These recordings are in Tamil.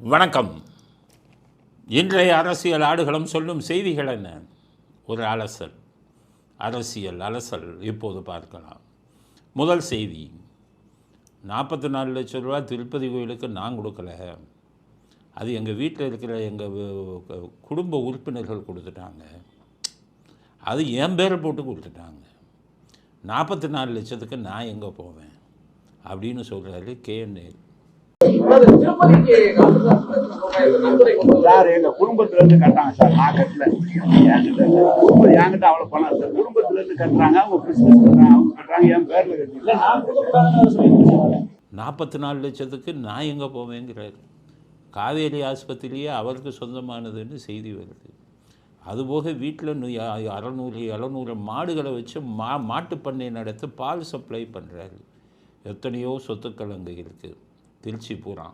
வணக்கம். இன்றைய அரசியல் ஆடுகளம் சொல்லும் செய்திகள் என்ன? ஒரு அலசல். அரசியல் அலசல் இப்போது பார்க்கலாம். முதல் செய்தி. நாற்பத்தி நாலு லட்சம் ரூபா திருப்பதி கோயிலுக்கு நான் கொடுக்கல. அது எங்கள் வீட்டில் இருக்கிற எங்கள் குடும்ப உறுப்பினர்கள் கொடுத்துட்டாங்க. அது என் பேரை போட்டு கொடுத்துட்டாங்க. நாற்பத்தி நாலு லட்சத்துக்கு நான் எங்கே போவேன்? அப்படின்னு சொல்கிறாரு கேஎன்ஏ திருப்பதிக்கு சார் எங்க குடும்பத்துல இருந்து கட்டுறாங்க சார் நான் கட்டல என்கிட்ட குடும்பம் என்கிட்ட அவ்வளவு பணம் சார். குடும்பத்துல இருந்து கட்டுறாங்க அவங்க பிசினஸ் பண்றாங்க அவங்க கட்டுறாங்க. என் பேர்ல கட்டி நாற்பத்தி நாலு லட்சத்துக்கு நான் எங்கே போவேங்கிறாரு. காவேரி ஆஸ்பத்திரியே அவருக்கு சொந்தமானதுன்னு செய்தி வருது. அதுபோக வீட்டில் அறநூறு எழுநூறு மாடுகளை வச்சு மா மாட்டுப் பண்ணை நடத்தி பால் சப்ளை பண்ணுறாரு எத்தனையோ சொத்துக்கள் அங்கே இருக்குது திருச்சி பூரா.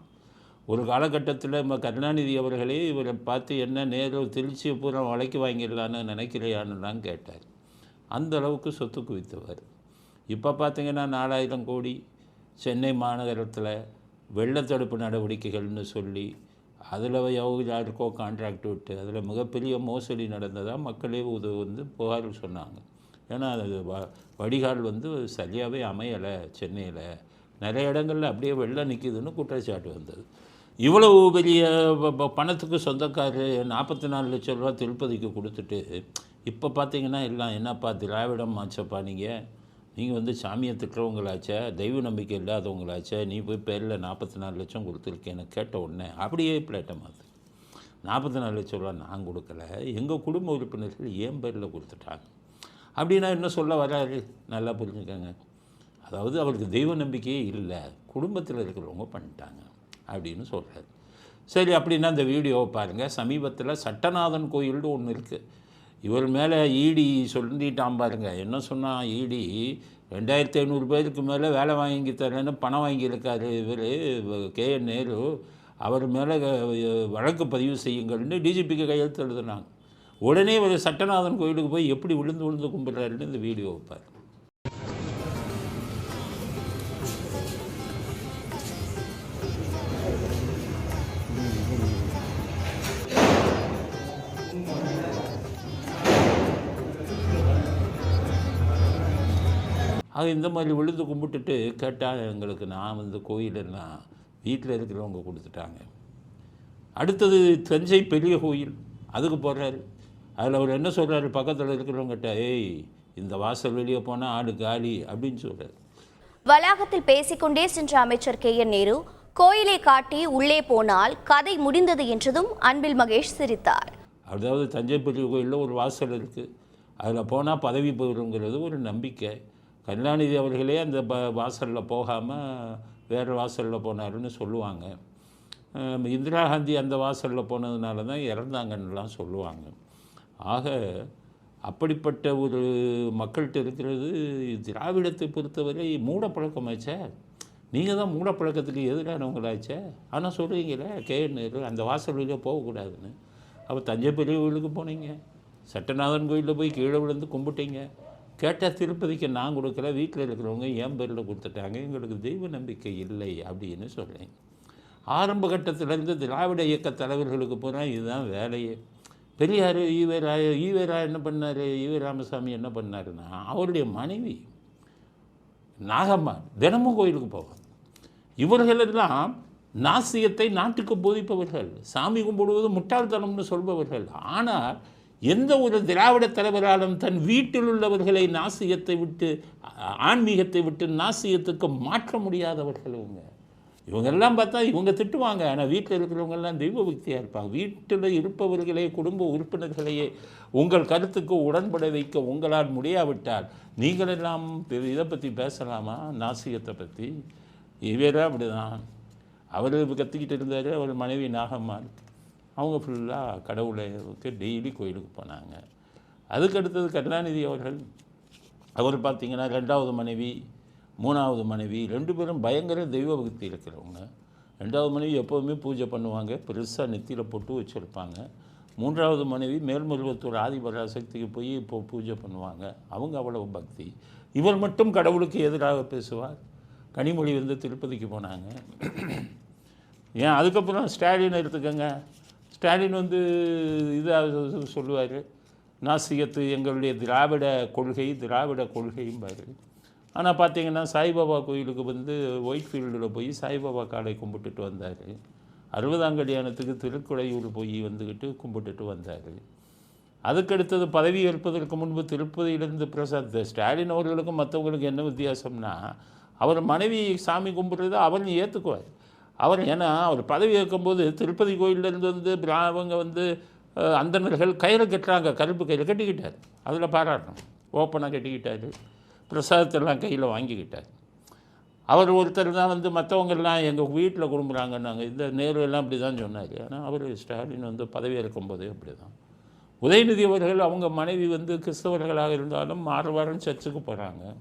ஒரு காலகட்டத்தில் நம்ம கருணாநிதி அவர்களே இவரை பார்த்து என்ன நேரில் திருச்சி பூரா வளைக்கு வாங்கிடலான்னு நினைக்கிறையான்னுலாம் கேட்டார். அந்த அளவுக்கு சொத்து குவித்தவர். இப்போ பார்த்தீங்கன்னா நாலாயிரம் கோடி சென்னை மாநகரத்தில் வெள்ளத்தடுப்பு நடவடிக்கைகள்னு சொல்லி அதில் யாருக்கோ கான்ட்ராக்ட் விட்டு அதில் மிகப்பெரிய மோசடி நடந்ததாக மக்களே உதவி வந்து புகார் சொன்னாங்க. ஏன்னா அது வ வடிகால் வந்து சரியாகவே அமையலை சென்னையில். நிறைய இடங்களில் அப்படியே வெள்ளம் நிற்கிதுன்னு குற்றச்சாட்டு வந்தது. இவ்வளவு பெரிய பணத்துக்கு சொந்தக்காரர் நாற்பத்தி நாலு லட்சம் ரூபா திருப்பதிக்கு கொடுத்துட்டு இப்போ பார்த்தீங்கன்னா எல்லாம் என்னப்பா திராவிடம் ஆச்சப்பா நீங்கள் நீங்கள் வந்து சாமியை திட்டுறவங்களாச்சே தெய்வ நம்பிக்கை இல்லாதவங்களாச்சே நீ போய் பேரில் நாற்பத்தி நாலு லட்சம் கொடுத்துருக்கேன்னு கேட்ட உடனே அப்படியே பிளேட்டை மாற்று நாற்பத்தி நாலு லட்சம் ரூபா நான் கொடுக்கல எங்கள் குடும்ப உறுப்பினர்கள் ஏன் பேரில் கொடுத்துட்டாங்க? அப்படின்னா என்ன சொல்ல வராது நல்லா புரிஞ்சுக்கங்க. அதாவது அவருக்கு தெய்வ நம்பிக்கையே இல்லை. குடும்பத்தில் இருக்கிறவங்க பண்ணிட்டாங்க அப்படின்னு சொல்கிறாரு சரி அப்படின்னா இந்த வீடியோவை பாருங்கள் சமீபத்தில் சட்டநாதன் கோயில்னு ஒன்று இருக்குது இவர் மேலே ஈடி சொல்லிட்டான் பாருங்க. என்ன சொன்னால் ஈடி? ரெண்டாயிரத்தி ஐநூறு பேருக்கு மேலே வேலை வாங்கி தரேன்னு பணம் வாங்கியிருக்காரு இவர் கே. என். நேரு. அவர் மேலே வழக்கு பதிவு செய்யுங்கள்னு டிஜிபிக்கு கையெழுத்து எழுதுனாங்க. உடனே இவர் சட்டநாதன் கோயிலுக்கு போய் எப்படி விழுந்து விழுந்து கும்பிட்றாருன்னு இந்த வீடியோ வைப்பார் ஆக இந்த மாதிரி விழுந்து கும்பிட்டுட்டு கேட்டால் எங்களுக்கு நான் வந்து கோயிலெல்லாம் வீட்டில் இருக்கிறவங்க கொடுத்துட்டாங்க. அடுத்தது தஞ்சை பெரிய கோயில் அதுக்கு போடுறாரு அதில் அவர் என்ன சொல்கிறாரு பக்கத்தில் இருக்கிறவங்ககிட்ட ஏய் இந்த வாசல் வெளியே போனால் ஆடு காலி அப்படின்னு சொல்கிறார் வளாகத்தில் பேசிக்கொண்டே சென்ற அமைச்சர் கே. என். நேரு கோயிலை காட்டி உள்ளே போனால் கதை முடிந்தது என்றதும் அன்பில் மகேஷ் சிரித்தார். அதாவது தஞ்சை பெரிய கோயிலில் ஒரு வாசல் இருக்குது அதில் போனால் பதவி போயிடுங்கிறது ஒரு நம்பிக்கை. கருணாநிதி அவர்களே அந்த ப வாசலில் போகாமல் வேறு வாசலில் போனாருன்னு சொல்லுவாங்க. இந்திரா காந்தி அந்த வாசலில் போனதுனால தான் இறந்தாங்கன்னுலாம் சொல்லுவாங்க. ஆக அப்படிப்பட்ட ஒரு மக்கள்கிட்ட இருக்கிறது திராவிடத்தை பொறுத்தவரை மூடப்பழக்கமாச்சே நீங்கள் தான் மூடப்பழக்கத்துக்கு எதிரானவங்களாச்சே. ஆனால் சொல்கிறீங்களே கே நேரு அந்த வாசல் வழியாக போகக்கூடாதுன்னு. அப்போ தஞ்சை பெரிய கோயிலுக்கு போனீங்க. சட்டநாதன் கோயிலில் போய் கீழே விழுந்து கும்பிட்டீங்க. கேட்டால் திருப்பதிக்கு நான் கொடுக்கல வீட்டில் இருக்கிறவங்க என் பேரில் கொடுத்துட்டாங்க எங்களுக்கு தெய்வ நம்பிக்கை இல்லை அப்படின்னு சொல்கிறேன் ஆரம்ப கட்டத்திலேருந்து திராவிட இயக்க தலைவர்களுக்கு போனால் இதுதான் வேலையே. பெரியார் ஈவேரா ஈவேரா என்ன பண்ணார் ஈவே ராமசாமி என்ன பண்ணாருன்னா அவருடைய மனைவி நாகம்மா தினமும் கோயிலுக்கு போவாங்க. இவர்களெல்லாம் நாசியத்தை நாட்டுக்கு போதிப்பவர்கள் சாமி கும்பிடுவது முட்டாள்தனம்னு சொல்பவர்கள். ஆனால் எந்த ஒரு திராவிட தலைவராலும் தன் வீட்டில் உள்ளவர்களை நாசியத்தை விட்டு ஆன்மீகத்தை விட்டு நாசியத்துக்கு மாற்ற முடியாதவர்கள் இவங்க. இவங்கெல்லாம் பார்த்தா இவங்க திட்டுவாங்க. ஆனால் வீட்டில் இருக்கிறவங்கெல்லாம் தெய்வ பக்தியாக இருப்பாங்க. வீட்டில் இருப்பவர்களே குடும்ப உறுப்பினர்களையே உங்கள் கருத்துக்கு உடன்பட வைக்க உங்களால் முடியாவிட்டால் நீங்களெல்லாம் இதை பற்றி பேசலாமா? நாசிகத்தை பற்றி இவரே அப்படிதான். அவர் கத்திக்கிட்டு இருந்தார். அவர் மனைவி நாகம்மா இருக்குது அவங்க ஃபுல்லாக கடவுளுக்கு டெய்லி கோயிலுக்கு போனாங்க. அதுக்கு அடுத்தது கருணாநிதி அவர்கள். அவர் பார்த்திங்கன்னா ரெண்டாவது மனைவி மூணாவது மனைவி ரெண்டு பேரும் பயங்கர தெய்வ பக்தி இருக்கிறவங்க. ரெண்டாவது மனைவி எப்போவுமே பூஜை பண்ணுவாங்க பெருசாக நெத்தியில் பொட்டு வச்சுருப்பாங்க. மூன்றாவது மனைவி மேல்மருவத்தூர் ஆதிபராசக்திக்கு போய் இப்போ பூஜை பண்ணுவாங்க. அவங்க அவ்வளவு பக்தி. இவர் மட்டும் கடவுளுக்கு எதிராக பேசுவார். கனிமொழி வந்து திருப்பதிக்கு போனாங்க. ஏன் அதுக்கப்புறம் ஸ்டாலின் எடுத்துக்கோங்க. ஸ்டாலின் வந்து இதாக சொல்லுவார் நாசிகத்து எங்களுடைய திராவிட கொள்கை திராவிட கொள்கைம்பாரு ஆனால் பார்த்தீங்கன்னா சாய்பாபா கோயிலுக்கு வந்து ஒயிட் ஃபீல்டில் போய் சாய்பாபா காலை கும்பிட்டுட்டு வந்தார். அறுபதாம் கல்யாணத்துக்கு திருக்குடையூர் போய் வந்துக்கிட்டு கும்பிட்டுட்டு வந்தார். அதுக்கடுத்தது பதவி ஏற்பதற்கு முன்பு திருப்பதியிலிருந்து பிரசாத் ஸ்டாலின் அவர்களுக்கும் மற்றவங்களுக்கும் என்ன வித்தியாசம்னா அவர் மனைவி சாமி கும்பிட்றத அவர் ஏற்றுக்குவார் அவர் ஏன்னா அவர் பதவி ஏற்கும்போது திருப்பதி கோயிலேருந்து வந்து அவங்க வந்து அந்தனர்கள் கயிறு கட்டுறாங்க. கருப்பு கயிறு கட்டிக்கிட்டார். அதில் பாராட்டணும். ஓப்பனாக கட்டிக்கிட்டார். பிரசாதத்தெல்லாம் கையில் வாங்கிக்கிட்டார். அவர் ஒருத்தர் தான் வந்து மற்றவங்கெல்லாம் எங்கள் வீட்டில் குடும்புறாங்கன்னாங்க. இந்த நேரு எல்லாம் அப்படி தான் சொன்னார். ஆனால் அவர் ஸ்டாலின் வந்து பதவி இருக்கும்போதே அப்படி தான். உதயநிதி அவர்கள் அவங்க மனைவி வந்து கிறிஸ்தவர்களாக இருந்தாலும் மாற வாரம் சர்ச்சுக்கு போகிறாங்க.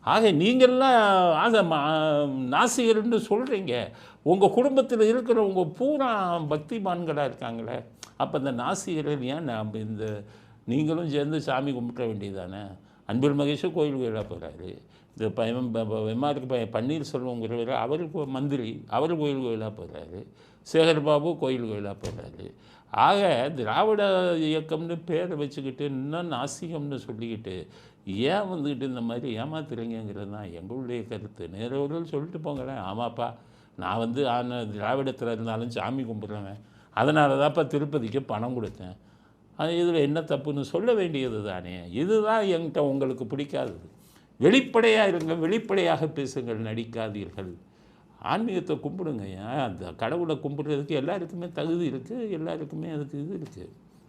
ஆக நீங்கள்லாம் ஆக மா- நாசிகர்னு சொல்கிறீங்க. உங்கள் குடும்பத்தில் இருக்கிறவங்க பூரா பக்திமான்களாக இருக்காங்களே அப்போ இந்த நாசிகர்கள் ஏன் நாம் இந்த நீங்களும் சேர்ந்து சாமி கும்பிட வேண்டியதானே அன்பில் மகேஷும் கோயில் கோயிலாக போகிறாரு இந்த பையன் எம்ஆருக்கு பையன் பன்னீர்செல்வங்கிறவர் அவருக்கு மந்திரி அவர் கோயில் கோயிலாக போகிறாரு சேகர்பாபு கோயில் கோயிலாக போகிறாரு ஆக திராவிட இயக்கம்னு பேரை வச்சுக்கிட்டு இன்னும் நாசிகம்னு சொல்லிக்கிட்டு ஏன் வந்துக்கிட்டு இந்த மாதிரி ஏமாத்துறீங்கிறது தான் எங்களுடைய கருத்து. நேரவர்கள் சொல்லிட்டு போங்களேன் ஆமாப்பா. நான் வந்து ஆன திராவிடத்தில் இருந்தாலும் சாமி கும்பிட்றவன். அதனால தான்ப்பா திருப்பதிக்கு பணம் கொடுத்தேன். அது இதில் என்ன தப்புன்னு சொல்ல வேண்டியது தானே. இதுதான் என்கிட்ட உங்களுக்கு பிடிக்காதது. வெளிப்படையாக இருங்க வெளிப்படையாக பேசுங்கள் நடிக்காதீர்கள். ஆன்மீகத்தை கும்பிடுங்க. ஏன்? அந்த கடவுளை கும்பிடுறதுக்கு எல்லாருக்குமே தகுதி இருக்குது எல்லாருக்குமே அதுக்கு இது இருக்குது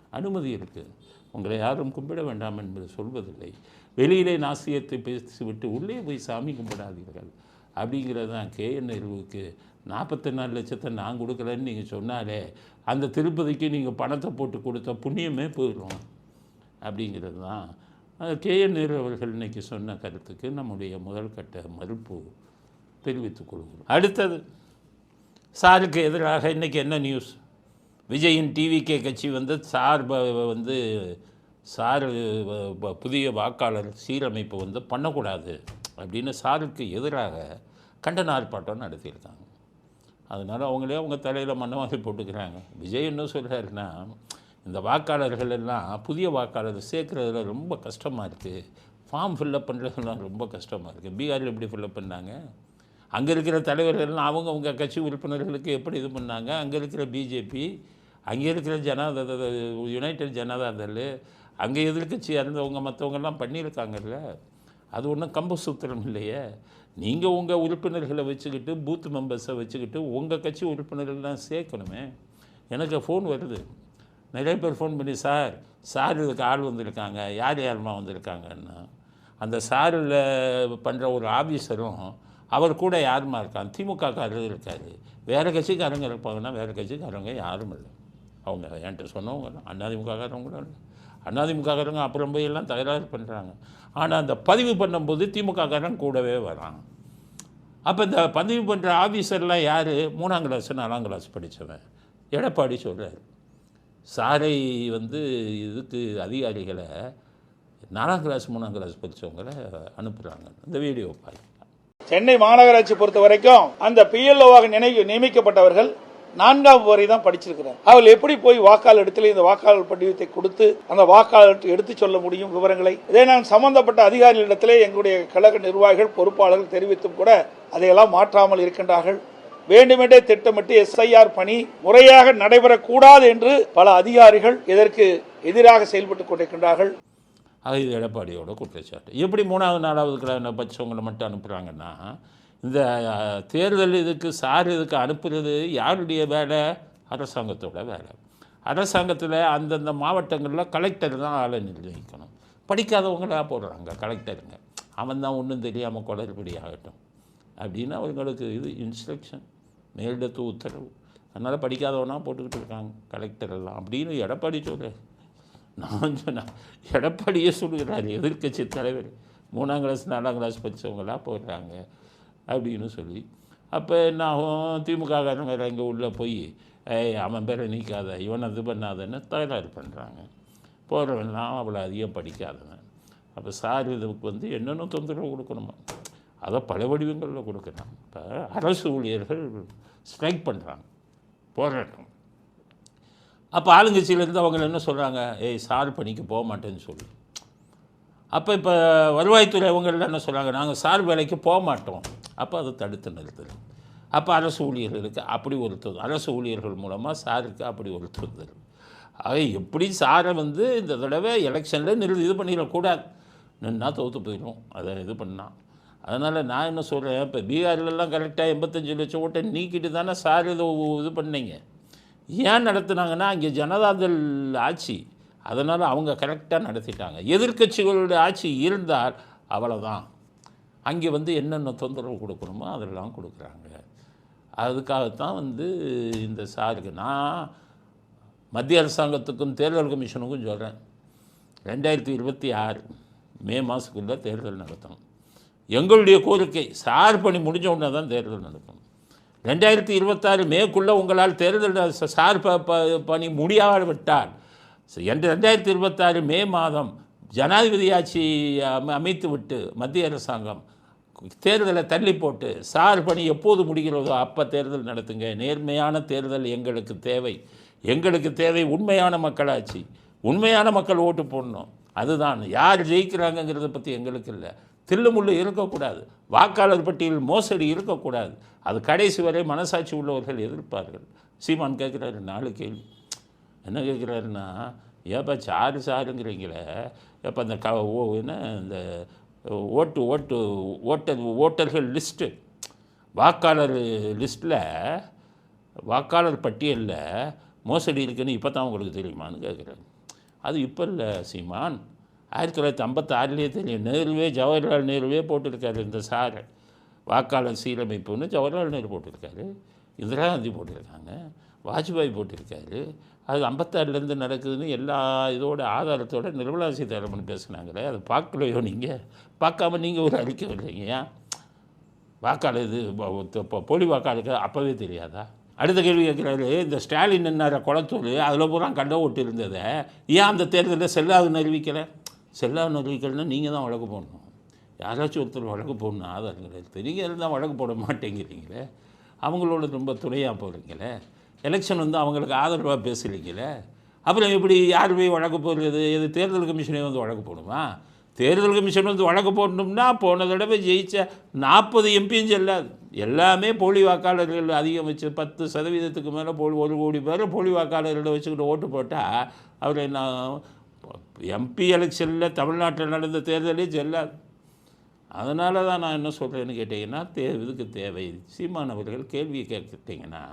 அனுமதி இருக்குது உங்களை யாரும் கும்பிட வேண்டாம் என்பது சொல்வதில்லை. வெளியிலே நாசியத்தை பேசிவிட்டு உள்ளே போய் சாமி கும்பிடாதீர்கள். அப்படிங்கிறது தான் கேஎன் நேருவுக்கு. நாற்பத்தி நாலு லட்சத்தை நான் கொடுக்கலன்னு நீங்கள் சொன்னாலே அந்த திருப்பதிக்கு நீங்கள் பணத்தை போட்டு கொடுத்த புண்ணியமே போயிடும். அப்படிங்கிறது தான். கேஎன் நேரு அவர்கள் இன்னைக்கு சொன்ன கருத்துக்கு நம்முடைய முதல் கட்ட மறுப்பு தெரிவித்துக் கொள்கிறோம். அடுத்தது சாருக்கு எதிராக இன்றைக்கி என்ன நியூஸ்? விஜயின் டிவிகே கட்சி வந்து சார் வந்து சார் புதிய வாக்காளர் சீரமைப்பு வந்து பண்ணக்கூடாது. அப்படின்னு சாருக்கு எதிராக கண்டன ஆர்ப்பாட்டம் நடத்தியிருக்காங்க. அதனால் அவங்களே அவங்க தலையில் மண்ணவாசி போட்டுக்கிறாங்க. விஜய் என்ன சொல்கிறாருன்னா இந்த வாக்காளர்கள் எல்லாம் புதிய வாக்காளர் சேர்க்குறதுல ரொம்ப கஷ்டமாக இருக்குது ஃபார்ம் ஃபில்லப் பண்ணுறதுலாம் ரொம்ப கஷ்டமாக இருக்குது பீகாரில் எப்படி ஃபில்லப் பண்ணாங்க? அங்கே இருக்கிற தலைவர்கள்லாம் அவங்க அவங்க கட்சி உறுப்பினர்களுக்கு எப்படி இது பண்ணாங்க? அங்கே இருக்கிற பிஜேபி அங்கே இருக்கிற ஜனதா யுனைடெட் ஜனதாதள் அங்கே எதிர்க்கட்சியாக இருந்தவங்க மற்றவங்கெல்லாம் பண்ணியிருக்காங்கல்ல? அது ஒன்றும் கம்பு சூத்திரம் இல்லையே. நீங்கள் உங்கள் உறுப்பினர்களை வச்சுக்கிட்டு பூத் மெம்பர்ஸை வச்சுக்கிட்டு உங்கள் கட்சி உறுப்பினர்கள்லாம் சேர்க்கணுமே. எனக்கு ஃபோன் வருது. நிறைய பேர் ஃபோன் பண்ணி சார் சார் இதுக்கு ஆள் வந்திருக்காங்க. யார் யாருமா வந்திருக்காங்கன்னா? அந்த சாரில் பண்ணுற ஒரு ஆஃபீஸரும் அவர் கூட யாருமா இருக்கான்? திமுக காரர் இருக்கார். வேறு கட்சிக்காரங்க இருப்பாங்கன்னா வேறு கட்சிக்காரங்க யாரும் இல்லை. அவங்க என்கிட்ட சொன்னவங்க தான். அண்ணாதிமுககாரங்க கூட இல்லை. அண்ணாதிமுககாரங்க அப்புறம் போய் எல்லாம் தகராறு பண்ணுறாங்க ஆனால் அந்த பதிவு பண்ணும்போது திமுகக்காரன் கூடவே வரான். அப்போ இந்த பதிவு பண்ணுற ஆஃபீஸர்லாம் யார்? மூணாம் கிளாஸ் நாலாம் கிளாஸ் படித்தவன் எடப்பாடி சொல்கிறார் சாரை வந்து இதுக்கு அதிகாரிகளை நாலாம் கிளாஸ் மூணாம் கிளாஸ் படித்தவங்களை அனுப்புகிறாங்க இந்த வீடியோ பாருங்கள் சென்னை மாநகராட்சி பொறுத்த வரைக்கும் அந்த பிஎல்ஓவாக நினை நியமிக்கப்பட்டவர்கள் நான்காம் வரை தான் படிச்சிருக்கிறார் அவர்கள் எப்படி போய் வாக்காளர் இடத்துல இந்த வாக்காளர் படிவத்தை கொடுத்து அந்த வாக்காளர் எடுத்து சொல்ல முடியும் விவரங்களை? இதை நான் சம்பந்தப்பட்ட அதிகாரிகளிடத்திலே எங்களுடைய கழக நிர்வாகிகள் பொறுப்பாளர்கள் தெரிவித்தும் கூட அதையெல்லாம் மாற்றாமல் இருக்கின்றார்கள். வேண்டுமென்றே திட்டமிட்டு எஸ்ஐஆர் பணி முறையாக நடைபெறக்கூடாது என்று பல அதிகாரிகள் இதற்கு எதிராக செயல்பட்டுக் கொண்டிருக்கின்றார்கள். அது இது எடப்பாடியோட குற்றச்சாட்டு. எப்படி மூணாவது நாலாவது கிழமை பட்சவங்களை மட்டும் அனுப்புகிறாங்கன்னா இந்த தேர்தல் இதுக்கு சார் இதுக்கு அனுப்புறது யாருடைய வேலை? அரசாங்கத்தோட வேலை. அரசாங்கத்தில் அந்தந்த மாவட்டங்களில் கலெக்டர் தான் ஆளை நிர்ணயிக்கணும். படிக்காதவங்களா போடுறாங்க கலெக்டருங்க அவன் தான் ஒன்றும் தெரியாமல் குளறுபடி ஆகட்டும். அப்படின்னு அவங்களுக்கு இது இன்ஸ்ட்ரக்ஷன் மேலிடத்து உத்தரவு. அதனால் படிக்காதவனா போட்டுக்கிட்டு இருக்காங்க கலெக்டர் எல்லாம். அப்படின்னு எடப்பாடி சொல்லு நான் சொன்னேன் எடப்பாடியே சொல்லுகிறார் எதிர்க்கட்சி தலைவர். மூணாம் கிளாஸ் நாலாம் கிளாஸ் படித்தவங்களாம் போடுறாங்க. அப்படின்னு சொல்லி. அப்போ என்ன ஆகும்? திமுககாரன் வேறு இங்கே உள்ளே போய் ஏய் அவன் பேரை நீக்காத இவனை இது பண்ணாதன்னு தகராறு பண்ணுறாங்க போகிறவன்லாம் அவ்வளோ அதிகம் படிக்காதவன். அப்போ சார் இதுக்கு வந்து என்னென்ன தொந்தரவு கொடுக்கணுமோ அதை பல வடிவங்களில் கொடுக்குறாங்க இப்போ அரசு ஊழியர்கள் ஸ்ட்ரைக் பண்ணுறாங்க போராட்டம். அப்போ ஆளுங்கட்சியிலேருந்து அவங்க என்ன சொல்கிறாங்க ஏய் சார் பணிக்கு போக மாட்டேன்னு சொல்லி. அப்போ இப்போ வருவாய்த்துறை அவங்கெல்லாம் என்ன சொல்கிறாங்க நாங்கள் சார் வேலைக்கு போக மாட்டோம். அப்போ அதை தடுத்து நிறுத்தல் அப்போ அரசு ஊழியர்களுக்கு அப்படி ஒரு தொந்தரவு அரசு ஊழியர்கள் மூலமாக சாருக்கு அப்படி ஒரு தொந்தரவு ஆக எப்படி சாரை வந்து இந்த தடவை எலெக்ஷனில் நிறு இது பண்ணிடக்கூடாது நின்னா தோற்று போயிடும் அதை இது பண்ணால் அதனால் நான் என்ன சொல்கிறேன் இப்போ பீகார்லலாம் கரெக்டாக எண்பத்தஞ்சு லட்சம் ஓட்டை நீக்கிட்டு தானே சார் இதை இது பண்ணீங்க. ஏன் நடத்துனாங்கன்னா அங்கே ஜனதாதள் ஆட்சி. அதனால் அவங்க கரெக்டாக நடத்திட்டாங்க. எதிர்க்கட்சிகளுடைய ஆட்சி இருந்தால் அவ்வளோதான் அங்கே வந்து என்னென்ன தொந்தரவு கொடுக்கணுமோ அதெல்லாம் கொடுக்குறாங்க. அதுக்காகத்தான் வந்து இந்த சாருக்கு நான் மத்திய அரசாங்கத்துக்கும் தேர்தல் கமிஷனுக்கும் சொல்கிறேன் ரெண்டாயிரத்தி இருபத்தி ஆறு மே மாதத்துக்குள்ளே தேர்தல் நடத்தணும். எங்களுடைய கோரிக்கை சார் பணி முடிஞ்ச உடனே தான் தேர்தல் நடத்தணும். ரெண்டாயிரத்தி இருபத்தாறு மேக்குள்ளே உங்களால் தேர்தல் சார் ப ப- பணி முடியாவிட்டால் ச- ரெண்டாயிரத்தி இருபத்தாறு மே மாதம் ஜனாதிபதி ஆட்சி அமைத்து விட்டு மத்திய அரசாங்கம் தேர்தலை தள்ளி போட்டு சார் பணி எப்போது முடிகிறதோ அப்போ தேர்தல் நடத்துங்க. நேர்மையான தேர்தல் எங்களுக்கு தேவை. எங்களுக்கு தேவை உண்மையான மக்களாட்சி. உண்மையான மக்கள் ஓட்டு போடணும். அதுதான். யார் ஜெயிக்கிறாங்கங்கிறத பற்றி எங்களுக்கு இல்லை. தில்லுமுள்ளு இருக்கக்கூடாது. வாக்காளர் பட்டியல் மோசடி இருக்கக்கூடாது. அது கடைசி வரை மனசாட்சி உள்ளவர்கள் எதிர்ப்பார்கள். சீமான் கேட்குறாரு நாலு கேள்வி. என்ன கேட்குறாருன்னா ஏப்பா சாரு சாருங்கிறீங்களே. எப்போ இந்த க ஓ என்ன இந்த ஓட்டு ஓட்டு ஓட்டர் ஓட்டர்கள் லிஸ்ட்டு வாக்காளர் லிஸ்ட்டில் வாக்காளர் பட்டியலில் மோசடி இருக்குன்னு இப்போ தான் உங்களுக்கு தெரியுமான்னு கேட்குறாங்க அது இப்போ இல்லை சீமான். ஆயிரத்தி தொள்ளாயிரத்தி ஐம்பத்தாறுலேயே தெரியும். நேருவே ஜவஹர்லால் நேருவே போட்டிருக்காரு இந்த சாரை. வாக்காளர் சீரமைப்புன்னு ஜவஹர்லால் நேரு போட்டிருக்காரு. இந்திரா காந்தி போட்டிருக்காங்க. வாஜ்பாய் போட்டிருக்காரு. அது ஐம்பத்தாறுலேருந்து நடக்குதுன்னு எல்லா இதோட ஆதாரத்தோட நிர்மலா சீதாராமன் பேசுனாங்களே அதை பார்க்கலையோ நீங்கள் பார்க்காம நீங்கள் ஒரு அறிக்கை இல்லைங்கயா வாக்காளர் இது போலி வாக்காளருக்கு அப்போவே தெரியாதா? அடுத்த கேள்வி கேட்குறாரு இந்த ஸ்டாலின் என்ன குளத்தூர்? அதில் பூரா கண்ட ஓட்டு இருந்ததை. ஏன் அந்த தேர்தலில் செல்லாதுன்னு அறிவிக்கலை? செல்லாதுன்னு அறிவிக்கலைன்னா நீங்கள் தான் வழக்கு போடணும். யாராச்சும் ஒருத்தர் வழக்கு போடணும் ஆதாரம் கிடையாது தான் வழக்கு போட மாட்டேங்கிறீங்களே. அவங்களோட ரொம்ப துணையாக போகிறீங்களே எலெக்ஷன் வந்து அவங்களுக்கு ஆதரவாக பேசுகிறீங்களே அப்புறம் இப்படி யார் போய் வழக்கு போடுறது? இது தேர்தல் கமிஷனே வந்து வழக்கு போடுமா? தேர்தல் கமிஷன் வந்து வழக்கு போடணும்னா போன தடவை ஜெயித்த நாற்பது எம்பியும் செல்லாது எல்லாமே போலி வாக்காளர்கள் அதிகம் வச்சு பத்து சதவீதத்துக்கு மேலே போலி ஒரு கோடி பேர் போலி வாக்காளர்களை வச்சுக்கிட்டு ஓட்டு போட்டால் அவர் என்ன எம்பி எலெக்ஷனில் தமிழ்நாட்டில் நடந்த தேர்தலே செல்லாது. அதனால தான் நான் என்ன சொல்கிறேன்னு கேட்டிங்கன்னா தே இதுக்கு தேவை. சீமானவர்கள் கேள்வியை கேட்டுட்டிங்கன்னா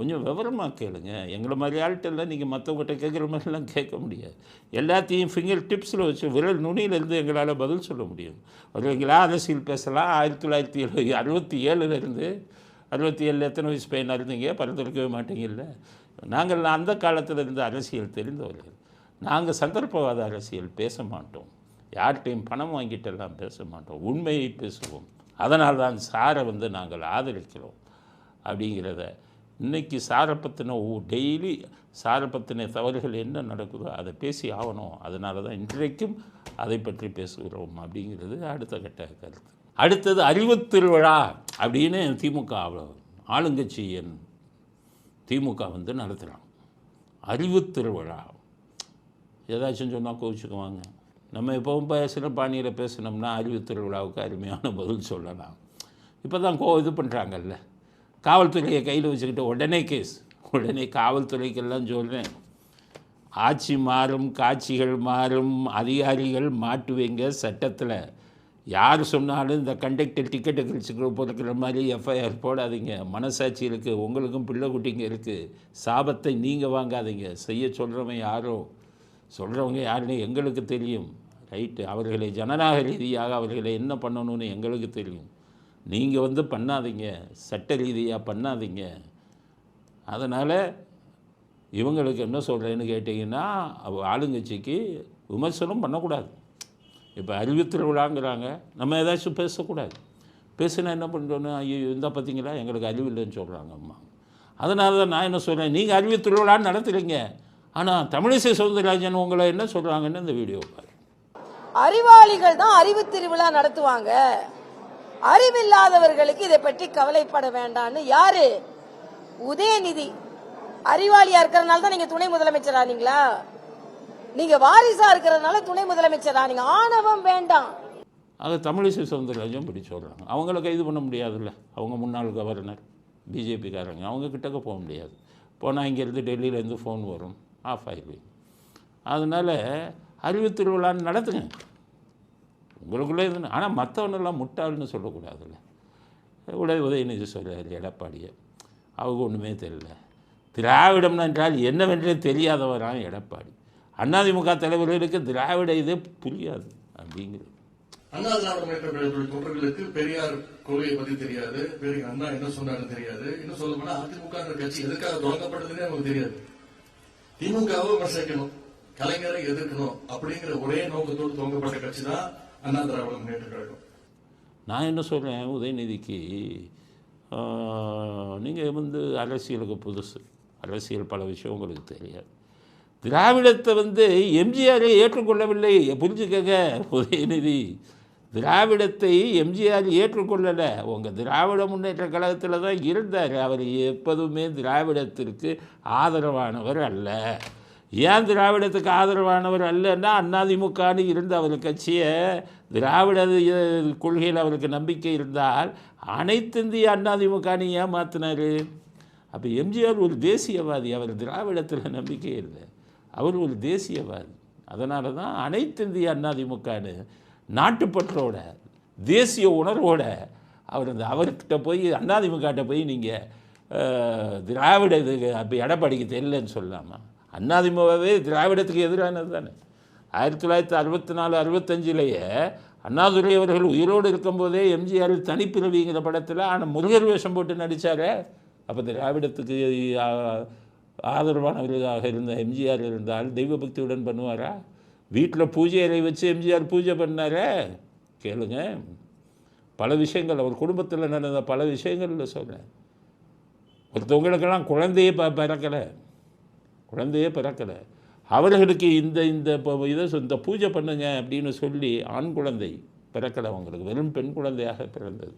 கொஞ்சம் விவரமாக கேளுங்க. எங்களை மாதிரி ஆள்கிட்டலாம் நீங்கள் மற்றவங்ககிட்ட கேட்குற மாதிரிலாம் கேட்க முடியாது. எல்லாத்தையும் ஃபிங்கர் டிப்ஸில் வச்சு விரல் நுனியிலேருந்து எங்களால் பதில் சொல்ல முடியும். வருவீங்களா அரசியல் பேசலாம். ஆயிரத்தி தொள்ளாயிரத்தி எழு அறுபத்தி ஏழுலேருந்து அறுபத்தி ஏழில் எத்தனை வயசு பையனாக இருந்தீங்க? பரிந்துரைக்கவே மாட்டீங்கல்ல. நாங்கள் அந்த காலத்தில் இருந்து அரசியல் தெரிந்தவர்கள். நாங்கள் சந்தர்ப்பவாத அரசியல் பேச மாட்டோம். யார்கிட்டையும் பணம் வாங்கிட்டெல்லாம் பேச மாட்டோம். உண்மையை பேசுவோம். அதனால் தான் சாரை வந்து நாங்கள் ஆதரிக்கிறோம். அப்படிங்கிறத இன்னைக்கு சாரை பற்றின டெய்லி சாரை பற்றின தவறுகள் என்ன நடக்குதோ அதை பேசி ஆகணும் அதனால தான் இன்றைக்கும் அதை பற்றி பேசுகிறோம் அப்படிங்கிறது அடுத்த கட்ட கருத்து. அடுத்தது அறிவு திருவிழா அப்படின்னு திமுக ஆளுங்கட்சி என் திமுக வந்து நடத்துகிறோம் அறிவு திருவிழா ஏதாச்சும் சொன்னால் கோவிச்சுக்குவாங்க. நம்ம எப்பவும் பேசுகிற பாணியில் பேசினோம்னா அறிவு திருவிழாவுக்கு அருமையான பதில் சொல்லலாம். இப்போ தான் கோ இது பண்ணுறாங்கல்ல காவல்துறையை கையில் வச்சுக்கிட்டு உடனே கேஸ். உடனே காவல்துறைக்கெல்லாம் சொல்கிறேன் ஆட்சி மாறும் காட்சிகள் மாறும் அதிகாரிகள் மாட்டுவீங்க சட்டத்தில். யார் சொன்னாலும் இந்த கண்டக்டர் டிக்கெட்டு கழிச்சுக்கிற போடுற மாதிரி எஃப்ஐஆர் போடாதீங்க. மனசாட்சி இருக்குது உங்களுக்கும் பிள்ளை குட்டிங்க இருக்குது சாபத்தை நீங்கள் வாங்காதீங்க. செய்ய சொல்கிறவன் யாரோ? சொல்கிறவங்க யாருன்னு எங்களுக்கு தெரியும். ரைட்டு. அவர்களை ஜனநாயக ரீதியாக அவர்களை என்ன பண்ணணும்னு எங்களுக்கு தெரியும். நீங்கள் வந்து பண்ணாதீங்க சட்ட ரீதியாக பண்ணாதீங்க. அதனால் இவங்களுக்கு என்ன சொல்கிறேன்னு கேட்டிங்கன்னா ஆளுங்கட்சிக்கு விமர்சனம் பண்ணக்கூடாது. இப்போ அறிவு திருவிழாங்கிறாங்க நம்ம ஏதாச்சும் பேசக்கூடாது. பேசினா என்ன பண்ணுறோன்னு ஐயோ இருந்தால் பார்த்தீங்களா எங்களுக்கு அறிவு இல்லைன்னு சொல்கிறாங்க அம்மா. அதனால தான் நான் என்ன சொல்கிறேன் நீங்கள் அறிவு திருவிழான்னு நடத்துகிறீங்க ஆனால் தமிழிசை சவுந்தரராஜன் உங்களை என்ன சொல்கிறாங்கன்னு இந்த வீடியோ பாரு அறிவாளிகள் தான் அறிவு திருவிழா நடத்துவாங்க. அறிவில்லாதவர்களுக்கு இதை பற்றி கவலைப்பட வேண்டாம்னு யாரு? உதயநிதி. அறிவாளியா இருக்கிறதுனால தான் நீங்க துணை முதலமைச்சர் ஆனீங்களா? நீங்க வாரிசா இருக்கிறதுனால துணை முதலமைச்சர் ஆனீங்க. ஆணவம் வேண்டாம். அது தமிழிசை சவுந்தரராஜன் இப்படி சொல்கிறாங்க அவங்கள கைது பண்ண முடியாதுல்ல. அவங்க முன்னாள் கவர்னர் பிஜேபிக்காரங்க. அவங்க கிட்டக்க போக முடியாது. போனால் இங்கேருந்து டெல்லியிலேருந்து ஃபோன் வரும். ஆஃப் ஆயிடுவீங்க. அதனால் அறிவு திருவிழான்னு நடத்துங்க. உங்களுக்குள்ளே இருந்து ஆனால் மற்றவனெல்லாம் முட்டாள்னு சொல்லக்கூடாதுல்ல. உடைய உதயநிதி சொல்கிறார் எடப்பாடியை. அவங்க ஒன்றுமே தெரியல. திராவிடம் என்றால் என்னவென்றே தெரியாதவரான் எடப்பாடி. அதிமுக தலைவர்களுக்கு திராவிட இதே புரியாது அப்படிங்கிறது. அண்ணா திராவிட முன்னேற்ற தொண்டர்களுக்கு பெரியார் கொள்கையை பத்தி தெரியாது. பெரிய அண்ணா என்ன சொன்னாரு தெரியாது. இன்னும் சொல்ல போனா அதிமுக கட்சி எதுக்காக தொடங்கப்பட்டதுன்னே அவங்களுக்கு தெரியாது. திமுகவை விமர்சிக்கணும். கலைஞரை எதிர்க்கணும் அப்படிங்கிற ஒரே நோக்கத்தோடு துவங்கப்பட்ட கட்சி தான் அண்ணா திராவிட முன்னேற்ற கழகம் நான் என்ன சொல்கிறேன் உதயநிதிக்கு நீங்கள் வந்து அரசியலுக்கு புதுசு. அரசியல் பல விஷயம் உங்களுக்கு தெரியாது. திராவிடத்தை வந்து எம்ஜிஆரை ஏற்றுக்கொள்ளவில்லை. புரிஞ்சுக்கங்க உதயநிதி. திராவிடத்தை எம்ஜிஆர் ஏற்றுக்கொள்ளலை. உங்கள் திராவிட முன்னேற்ற கழகத்தில் தான் இருந்தார். அவர் எப்போதுமே திராவிடத்திற்கு ஆதரவானவர் அல்ல. ஏன் திராவிடத்துக்கு ஆதரவானவர் அல்லன்னா அண்ணாதிமுகன்னு இருந்த அவர் கட்சியை திராவிட கொள்கையில் அவருக்கு நம்பிக்கை இருந்தால் அனைத்திந்திய அண்ணாதிமுகன்னு ஏன் மாற்றினார் அப்போ எம்ஜிஆர் ஒரு தேசியவாதி அவர் திராவிடத்தில் நம்பிக்கை இல்லை. அவர் ஒரு தேசியவாதி. அதனால தான் அனைத்திந்திய அண்ணாதிமுகன்னு நாட்டுப்பற்றோட தேசிய உணர்வோட அவர் அந்த அவர்கிட்ட போய் அண்ணாதிமுகட்ட போய் நீங்கள் திராவிட இது அப்போ எடப்பாடிக்கு தெரியலன்னு சொல்லலாமா? அண்ணாதிமுகவே திராவிடத்துக்கு எதிரானது தானே. ஆயிரத்தி தொள்ளாயிரத்தி அறுபத்தி நாலு அறுபத்தஞ்சிலேயே அண்ணாதுரை அவர்கள் உயிரோடு இருக்கும்போதே எம்ஜிஆர் தனிப்பிறவிங்கிற படத்தில் ஆனால் முருகர் வேஷம் போட்டு நடித்தாரே அப்போ திராவிடத்துக்கு ஆதரவானவர்களாக இருந்த எம்ஜிஆர் இருந்தால் தெய்வ பக்தியுடன் பண்ணுவாரா? வீட்டில் பூஜை அறை வச்சு எம்ஜிஆர் பூஜை பண்ணாரே? கேளுங்க. பல விஷயங்கள் அவர் குடும்பத்தில் நடந்த பல விஷயங்களில் சொல்கிறேன் ஒருத்தவங்களுக்கெல்லாம் குழந்தையே ப பிறக்கலை. குழந்தையே பிறக்கலை. அவர்களுக்கு இந்த இந்த இதை இந்த பூஜை பண்ணுங்க அப்படின்னு சொல்லி ஆண் குழந்தை பிறக்கலை அவங்களுக்கு. வெறும் பெண் குழந்தையாக பிறந்தது.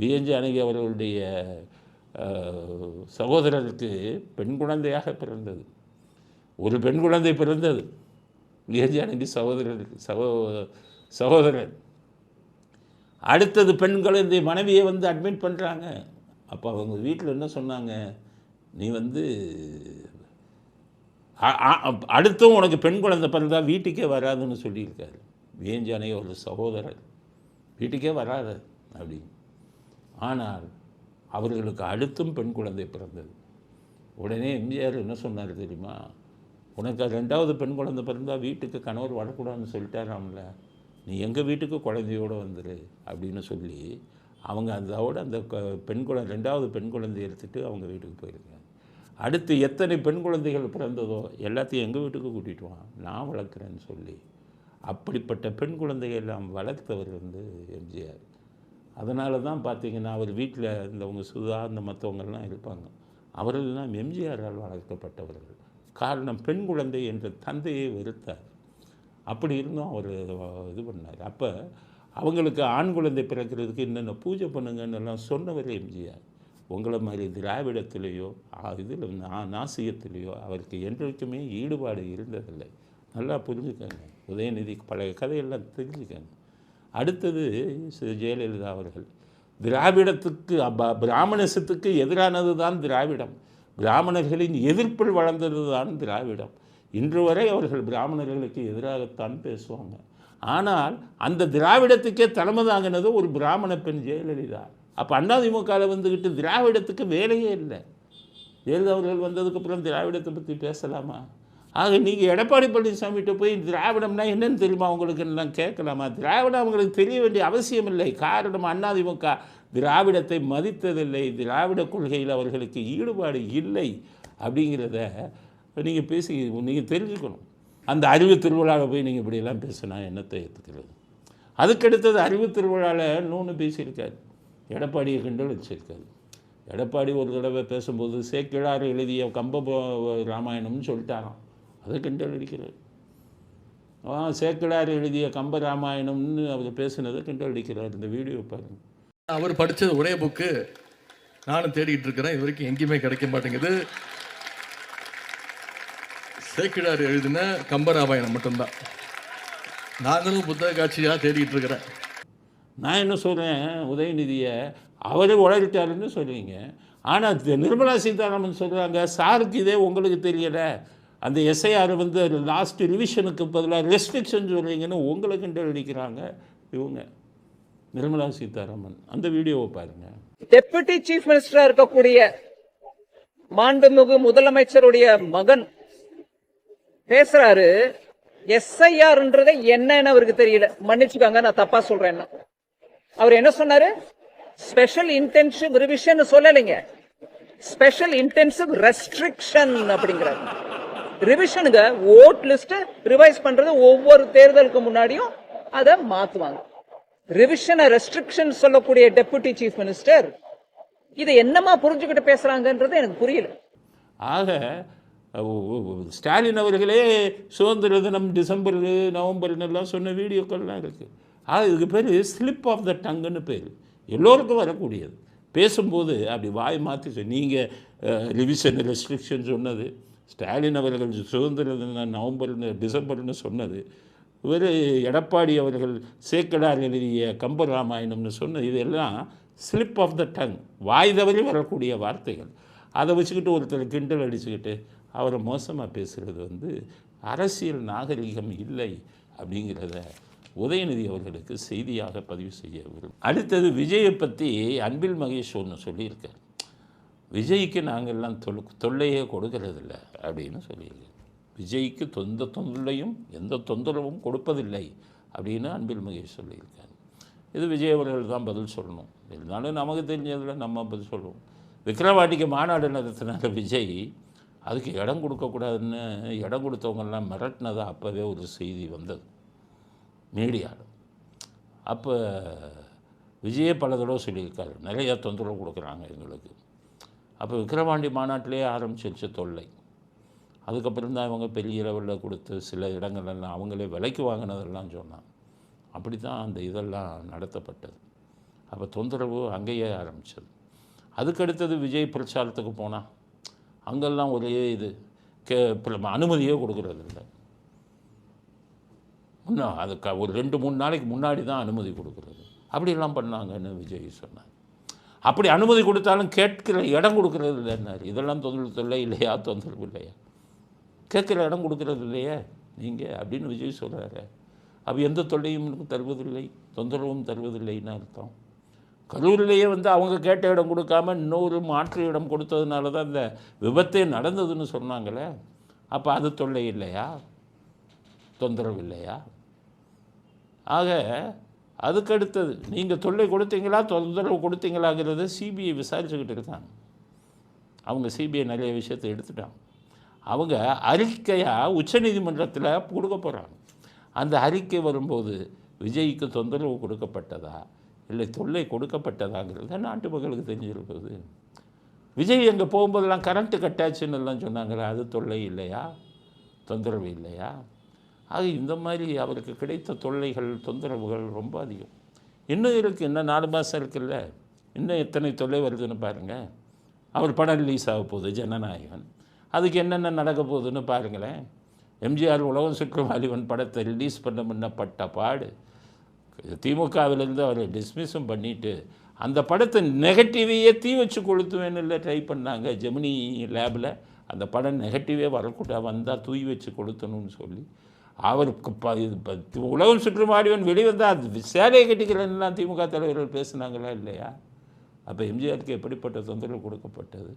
விஎஞ்சி அணுகி அவர்களுடைய சகோதரருக்கு பெண் குழந்தையாக பிறந்தது. ஒரு பெண் குழந்தை பிறந்தது. விஎஞ்சி அணுகி சகோதரருக்கு சகோ சகோதரர். அடுத்தது பெண் குழந்தை மனைவியை வந்து அட்மிட் பண்ணுறாங்க அப்போ அவங்க வீட்டில் என்ன சொன்னாங்க? நீ வந்து அடுத்தும் உனக்கு பெண் குழந்தை பிறந்தா வீட்டுக்கே வராதுன்னு சொல்லியிருக்காரு. வேஞ்சானே ஒரு சகோதரர். வீட்டுக்கே வராது அப்படி. ஆனால் அவர்களுக்கு அடுத்தும் பெண் குழந்தை பிறந்தது. உடனே எம்ஜிஆர் என்ன சொன்னார் தெரியுமா? உனக்கு ரெண்டாவது பெண் குழந்தை பிறந்தா வீட்டுக்கு கணவர் வரக்கூடாதுன்னு சொல்லிட்டாராம்ல. நீ எங்கள் வீட்டுக்கு குழந்தையோடு வந்துரு அப்படின்னு சொல்லி அவங்க அதோட அந்த பெண் குழந்தை ரெண்டாவது பெண் குழந்தையை எடுத்துகிட்டு அவங்க வீட்டுக்கு போயிருக்காங்க. அடுத்து எத்தனை பெண் குழந்தைகள் பிறந்ததோ எல்லாத்தையும் எங்கள் வீட்டுக்கு கூட்டிகிட்டு வா நான் வளர்க்குறேன்னு சொல்லி அப்படிப்பட்ட பெண் குழந்தைகள் எல்லாம் வளர்த்தவர் வந்து எம்ஜிஆர். அதனால தான் பார்த்தீங்கன்னா அவர் வீட்டில் இருந்தவங்க சுதா இந்த மற்றவங்கெல்லாம் இருப்பாங்க. அவர்களெல்லாம் எம்ஜிஆரால் வளர்க்கப்பட்டவர்கள். காரணம் பெண் குழந்தை என்ற தந்தையை வெறுத்தார். அப்படி இருந்தும் அவர் இது பண்ணார். அப்போ அவங்களுக்கு ஆண் குழந்தை பிறக்கிறதுக்கு என்னென்ன பூஜை பண்ணுங்கன்னு எல்லாம் சொன்னவர் எம்ஜிஆர். உங்களை மாதிரி திராவிடத்திலேயோ இதில் நாசிகத்திலேயோ அவருக்கு என்றைக்குமே ஈடுபாடு இருந்ததில்லை. நல்லா புரிஞ்சுக்கங்க. உதயநிதி பழைய கதையெல்லாம் தெரிஞ்சுக்கங்க. அடுத்தது ஜெயலலிதா அவர்கள். திராவிடத்துக்கு அப்பா பிராமணிசத்துக்கு எதிரானது தான் திராவிடம். பிராமணர்களின் எதிர்ப்பில் வளர்ந்தது தான் திராவிடம். இன்று வரை அவர்கள் பிராமணர்களுக்கு எதிராகத்தான் பேசுவாங்க. ஆனால் அந்த திராவிடத்துக்கே தலைமை தாங்கினது ஒரு பிராமண பெண் ஜெயலலிதா. அப்போ அதிமுகவில் வந்துக்கிட்டு திராவிடத்துக்கு வேலையே இல்லை. ஜெயலலிதா அவர்கள் வந்ததுக்கப்புறம் திராவிடத்தை பற்றி பேசலாமா? ஆக நீங்கள் எடப்பாடி பழனிசாமிகிட்ட போய் திராவிடம்னா என்னன்னு தெரியுமா உங்களுக்கு? எல்லாம் கேட்கலாமா? திராவிடம் அவங்களுக்கு தெரிய வேண்டிய அவசியம் இல்லை. காரணம் அதிமுக திராவிடத்தை மதித்ததில்லை. திராவிட கொள்கையில் அவர்களுக்கு ஈடுபாடு இல்லை அப்படிங்கிறத நீங்கள் பேசி நீங்கள் தெரிஞ்சுக்கணும். அந்த அறிவு திருவிழாவில் போய் நீங்கள் இப்படியெல்லாம் பேசினா என்னத்தை ஏற்றுக்கிறது அதுக்கடுத்தது அறிவு திருவிழாவில் இன்னொன்று பேசியிருக்காரு. எடப்பாடியை கிண்டல் வச்சிருக்காரு. எடப்பாடி ஒரு தடவை பேசும்போது சேக்கிழார் எழுதிய கம்ப ராமாயணம்னு சொல்லிட்டாராம். அதை கிண்டல் அடிக்கிறார். ஆ சேக்கிழார் எழுதிய கம்ப ராமாயணம்னு அவர் பேசுனதை கிண்டல் அடிக்கிறார். இந்த வீடியோ பாருங்க. அவர் படித்தது ஒரே புக்கு. நானும் தேடிட்டு இருக்கிறேன். இது வரைக்கும் எங்கேயுமே கிடைக்க மாட்டேங்குது. சேக்கிழார் எழுதின கம்பராமாயணம் மட்டும்தான். நாங்களும் புத்தக காட்சியாக தேடிட்டு இருக்கிறேன். நான் என்ன சொல்கிறேன் உதயநிதியை அவரே உழைச்சிட்டாருன்னு சொல்லுவீங்க. ஆனால் நிர்மலா சீதாராமன் சொல்கிறாங்க சாருக்கு இதே உங்களுக்கு தெரியலை. அந்த எஸ்ஐஆர் வந்து லாஸ்ட் ரிவிஷனுக்கு பதிலாக ரெஸ்ட்ரிக்ஷன் சொல்கிறீங்கன்னு உங்களுக்கு கிண்டல் அடிக்கிறாங்க இவங்க. நிர்மலா சீதாராமன். அந்த வீடியோவை பாருங்கள் டெபுட்டி சீஃப் மினிஸ்டரா இருக்கக்கூடிய மாண்புமிகு முதலமைச்சருடைய மகன் பேசுறாரு. எஸ்ஐஆர்ன்றதை என்னன்னு அவருக்கு தெரியல. மன்னிச்சுக்காங்க நான் தப்பா சொல்றேன் அவர் என்ன சொன்னாரு? ஸ்பெஷல் இன்டென்சிவ் ரிவிஷன் சொல்லலைங்க. ஸ்பெஷல் இன்டென்சிவ் ரெஸ்ட்ரிக்ஷன் அப்படிங்கிறாரு. ரிவிஷனுங்க ஓட் லிஸ்ட் ரிவைஸ் பண்றது ஒவ்வொரு தேர்தலுக்கு முன்னாடியும் அதை மாத்துவாங்க. ரிவிஷனை ரெஸ்ட்ரிக்ஷன் சொல்லக்கூடிய டெபுட்டி சீஃப் மினிஸ்டர் இதை என்னமா புரிஞ்சுக்கிட்டு பேசுறாங்கன்றது எனக்கு புரியல. ஆக ஸ்டாலின் அவர்களே சுதந்திர தினம் டிசம்பர் நவம்பர்னு எல்லாம் சொன்ன வீடியோக்கள்லாம் இருக்குது ஆக இதுக்கு பேர் ஸ்லிப் ஆஃப் த டங்குன்னு பேர். எல்லோருக்கும் வரக்கூடியது. பேசும்போது அப்படி வாய் மாற்றி நீங்கள் ரிவிஷன் ரெஸ்ட்ரிக்ஷன் சொன்னது ஸ்டாலின் அவர்கள் சுதந்திர நவம்பர்னு டிசம்பர்னு சொன்னது இவர் எடப்பாடி அவர்கள் சேக்கடார் எழுதிய கம்பராமாயணம்னு சொன்னது இதெல்லாம் ஸ்லிப் ஆஃப் த டங் வாய் தவறி வரக்கூடிய வார்த்தைகள். அதை வச்சுக்கிட்டு ஒருத்தர் கிண்டல் அடிச்சுக்கிட்டு அவரை மோசமாக பேசுகிறது வந்து அரசியல் நாகரிகம் இல்லை அப்படிங்கிறத உதயநிதி அவர்களுக்கு செய்தியாக பதிவு செய்ய அடுத்தது விஜயை பற்றி அன்பில் மகேஷ் ஒன்று சொல்லியிருக்கார். விஜய்க்கு நாங்கள்லாம் தொல் தொல்லையே கொடுக்கறதில்ல அப்படின்னு சொல்லியிருக்கார். விஜய்க்கு தொந்த தொல்லையும் எந்த தொந்தரவும் கொடுப்பதில்லை அப்படின்னு அன்பில் மகேஷ் சொல்லியிருக்காங்க இது விஜய் அவர்கள் தான் பதில் சொல்லணும். இருந்தாலும் நமக்கு தெரிஞ்சதில் நம்ம பதில் சொல்லுவோம். விக்ரவாட்டிக்கு மாநாடு நடத்தினால விஜய். அதுக்கு இடம் கொடுக்கக்கூடாதுன்னு இடம் கொடுத்தவங்கெல்லாம் மிரட்டினதாக அப்போவே ஒரு செய்தி வந்தது. மீடியாவில். அப்போ விஜயே பல தடவை சொல்லியிருக்காரு. நிறையா தொந்தரவு கொடுக்குறாங்க எங்களுக்கு. அப்போ விக்கிரவாண்டி மாநாட்டிலே ஆரம்பிச்சிருச்சு தொல்லை. அதுக்கப்புறம் தான் இவங்க பெரிய லெவலில் கொடுத்து சில இடங்கள்லாம் அவங்களே விலைக்கு வாங்கினதெல்லாம் சொன்னான் அப்படி தான் அந்த இதெல்லாம் நடத்தப்பட்டது. அப்போ தொந்தரவு அங்கேயே ஆரம்பிச்சது. அதுக்கடுத்தது விஜய் பிரச்சாரத்துக்கு போனால் அங்கெல்லாம் ஒரே இது கே அனுமதியே கொடுக்கறது இல்லை இன்னும் அது க ஒரு ரெண்டு மூணு நாளைக்கு முன்னாடி தான் அனுமதி கொடுக்குறது. அப்படிலாம் பண்ணாங்கன்னு விஜய் சொன்னார். அப்படி அனுமதி கொடுத்தாலும் கேட்கிற இடம் கொடுக்கறது இல்லைன்னாரு இதெல்லாம் தொந்தரவு தொல்லை இல்லையா? தொந்தரவு இல்லையா? கேட்குற இடம் கொடுக்கறது இல்லையே? நீங்கள் அப்படின்னு விஜய் சொல்கிறாரு அப்போ எந்த தொல்லையும் தருவதில்லை. தொந்தரவும் தருவதில்லைன்னு அர்த்தம். கரூரிலேயே வந்து அவங்க கேட்ட இடம் கொடுக்காம இன்னொரு மாற்று இடம் கொடுத்ததுனால தான் இந்த விபத்தே நடந்ததுன்னு சொன்னாங்களே. அப்போ அது தொல்லை இல்லையா? தொந்தரவு இல்லையா? ஆக அதுக்கடுத்தது நீங்கள் தொல்லை கொடுத்தீங்களா? தொந்தரவு கொடுத்தீங்களாங்கிறத சிபிஐ விசாரிச்சுக்கிட்டு இருக்காங்க. அவங்க சிபிஐ நிறைய விஷயத்தை எடுத்துட்டாங்க. அவங்க அறிக்கையாக உச்சநீதிமன்றத்தில் கொடுக்க போகிறாங்க அந்த அறிக்கை வரும்போது விஜய்க்கு தொந்தரவு கொடுக்கப்பட்டதா? இல்லை தொல்லை கொடுக்கப்பட்டதாங்கிறத நாட்டு மக்களுக்கு தெரிஞ்சிருப்பது விஜய் அங்கே போகும்போதெல்லாம் கரண்ட்டு கட்டாச்சுன்னு எல்லாம் சொன்னாங்களே அது தொல்லை இல்லையா? தொந்தரவு இல்லையா? ஆக இந்த மாதிரி அவருக்கு கிடைத்த தொல்லைகள் தொந்தரவுகள் ரொம்ப அதிகம். இன்னும் இருக்குது இன்னும் நாலு மாதம் இருக்குல்ல? இன்னும் எத்தனை தொல்லை வருதுன்னு பாருங்கள் அவர் படம் ரிலீஸ் ஆக போகுது ஜனநாயகன். அதுக்கு என்னென்ன நடக்க போகுதுன்னு பாருங்களேன். எம்ஜிஆர் உலகம் சுற்றும் வாலிபன் படத்தை ரிலீஸ் பண்ண முன்னப்பட்ட பாடு திமுகவிலேருந்து அவரை டிஸ்மிஸும் பண்ணிவிட்டு அந்த படத்தை நெகட்டிவையே தீ வச்சு கொளுத்துவேன்னு இல்லை ட்ரை பண்ணாங்க. ஜெமினி லேபில் அந்த படம் நெகட்டிவே வரக்கூடாது வந்தால் தூய் வச்சு கொளுத்தணும்னு சொல்லி அவருக்கு ப இது ப- உலகம் சுற்றுமாடிவன் வெளிவந்தால் அது சேலையை கட்டிக்கிறேன்லாம் திமுக தலைவர்கள் பேசுனாங்களா இல்லையா? அப்போ எம்ஜிஆருக்கு எப்படிப்பட்ட தொந்தரவு கொடுக்கப்பட்டது?